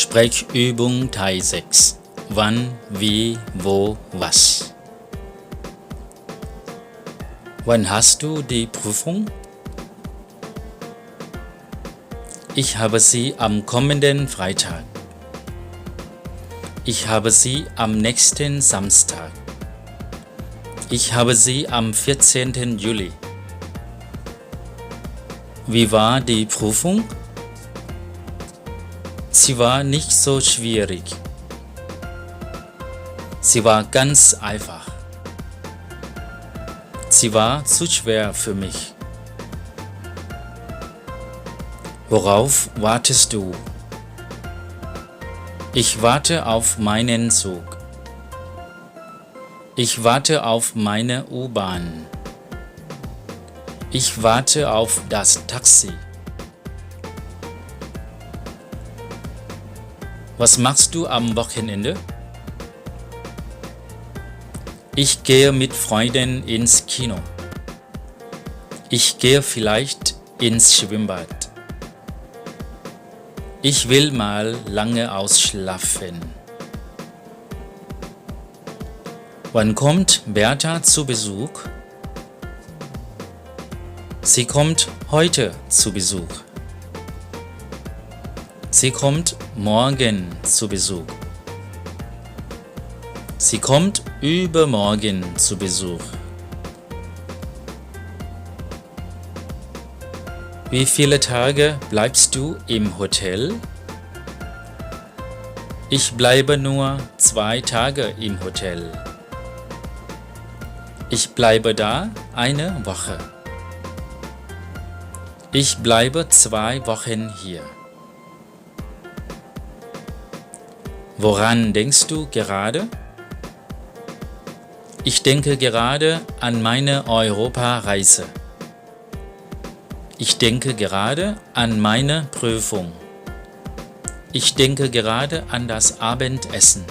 Sprechübung Teil 6. Wann, wie, wo, was. Wann hast du die Prüfung? Ich habe sie am kommenden Freitag. Ich habe sie am nächsten Samstag. Ich habe sie am 14. Juli. Wie war die Prüfung? Sie war nicht so schwierig. Sie war ganz einfach. Sie war zu schwer für mich. Worauf wartest du? Ich warte auf meinen Zug. Ich warte auf meine U-Bahn. Ich warte auf das Taxi. Was machst du am Wochenende? Ich gehe mit Freunden ins Kino. Ich gehe vielleicht ins Schwimmbad. Ich will mal lange ausschlafen. Wann kommt Bertha zu Besuch? Sie kommt heute zu Besuch. Sie kommt morgen zu Besuch. Sie kommt übermorgen zu Besuch. Wie viele Tage bleibst du im Hotel? Ich bleibe nur zwei Tage im Hotel. Ich bleibe da eine Woche. Ich bleibe zwei Wochen hier. Woran denkst du gerade? Ich denke gerade an meine Europareise. Ich denke gerade an meine Prüfung. Ich denke gerade an das Abendessen.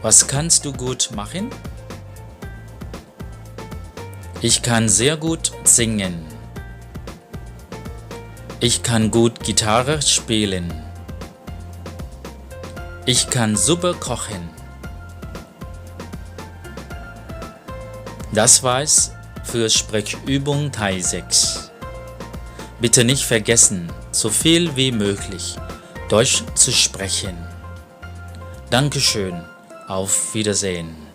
Was kannst du gut machen? Ich kann sehr gut singen. Ich kann gut Gitarre spielen. Ich kann super kochen. Das war's für Sprechübung Teil 6. Bitte nicht vergessen, so viel wie möglich Deutsch zu sprechen. Dankeschön, auf Wiedersehen.